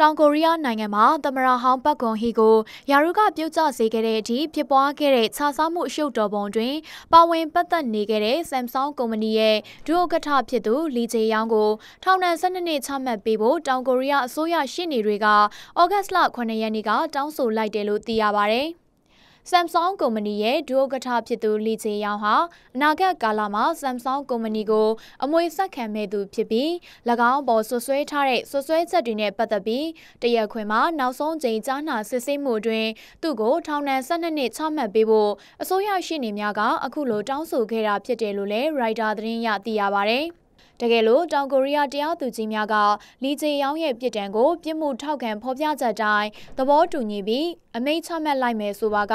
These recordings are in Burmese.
တောင်ကိုရီးယားနိုင်ငံမှာသမရဟောင်းပတ်ကွန်ဟီကိုယာရုကပြုတ်ကျစေခဲ့တဲ့အထိဖြစ်ပွားခဲ့တဲ့ခြားစားမှုအရှုပ်တော်ပုံတွင်ပါဝင်ပတ်သက်နေခဲ့တဲ့ Samsung ကုမ္ပဏီရဲ့ဒုဥက္ကဋ္ဌဖြစ်သူလီဂျေယောင်ကိုထောင်ဒဏ်12နှစ်ချမှတ်ပေးဖို့တောင်ကိုရီးယားအစိုးရရှေ့နေတွေကဩဂတ်စ်လ9ရက်နေ့ကတောင်းဆိုလိုက်တယ်လို့သိရပါဗျ။ Samsung ကုမ္ပဏီရဲ့ဒုဥက္ကဋ္ဌဖြစ်သူလီချေယောင်ဟာအနာဂတ်ကာလမှာ Samsung ကုမ္ပဏီကိုအမွေဆက်ခံမဲ့သူဖြစ်ပြီး၎င်းပေါ်ဆွဆွဲထားတဲ့ဆွဆွဲချက်တွေနဲ့ပတ်သက်ပြီးတရက်ခွင်မှာနောက်ဆုံးကြိမ်ကြားနာစစ်ဆေးမှုအတွင်းသူ့ကိုထောင်ဒဏ်12နှစ်ချမှတ်ပေးဖို့အစိုးရရှိနေများကအခုလိုတောင်းဆိုခဲ့တာဖြစ်တယ်လို့လည်း Writer သတင်းရသိရပါဗျ။ တကယ်လို့တောင်ကိုရီးယားတရားသူကြီးများကလီဂျေယောင်းရဲ့ပြစ်ဒဏ်ကိုပြစ်မှုထောက်ခံဖော်ပြချက်တိုင်းသဘောတူညီပြီးအမိန့်ချမှတ်လိုက်မယ်ဆိုပါက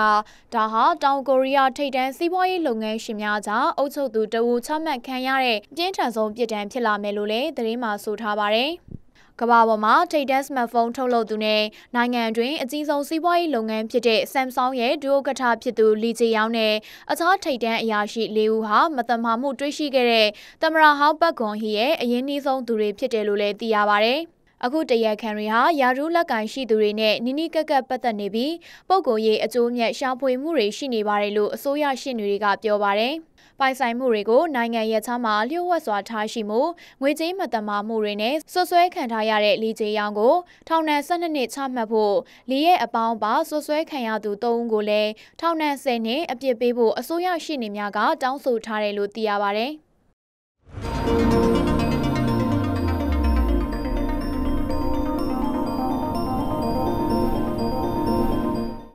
ဒါဟာတောင်ကိုရီးယားထိပ်တန်းစီးပွားရေးလုပ်ငန်းရှင်များကြားအုပ်ချုပ်သူတဦးချမှတ်ခံရတဲ့ပြင်းထန်ဆုံးပြစ်ဒဏ်ဖြစ်လာမယ်လို့လည်းသတင်းမှာဆိုထားပါတယ်။ ကမ္ဘာပေါ်မှာထိပ်တန်းစမတ်ဖုန်းထုတ်လုပ်သူနဲ့နိုင်ငံအတွင်းအကြီးဆုံးစီးပွားရေးလုပ်ငန်းဖြစ်တဲ့ Samsung ရဲ့ဒုဥက္ကဋ္ဌဖြစ်သူလီဂျီယောင်းနဲ့အခြားထိပ်တန်းအရာရှိ၄ဦးဟာမတမာမှုတွေ့ရှိခဲ့တဲ့သမရာဟောင်းပတ်ကွန်ဟီရဲ့အရင်းနှီးဆုံးသူတွေဖြစ်တယ်လို့လည်းသိရပါဗျ။အခုတရက်ခံတွေဟာယာရူးလက်ကင်ရှိသူတွေနဲ့နိနိကက်ကက်ပတ်သက်နေပြီးပုံကိုရေးအကျိုးမြတ်ရှာဖွေမှုတွေရှိနေပါတယ်လို့အစိုးရရှင်းတွေကပြောပါတယ်။ ပိုင်ဆိုင်မှုတွေကိုနိုင်ငံရဲ့ချားမှာလျှို့ဝှက်စွာထားရှိမှုငွေကြေးမတမာမှုတွေနဲ့ဆွဆွဲခံထားရတဲ့လီဂျေယောင်ကိုထောင်ဒဏ်12နှစ်ချမှတ်ဖို့လီရဲ့အပေါင်းပါဆွဆွဲခံရသူ၃ဦးကိုလည်းထောင်ဒဏ်10နှစ်အပြစ်ပေးဖို့အစိုးရရှိနေများကတောင်းဆိုထားတယ်လို့သိရပါဗျ။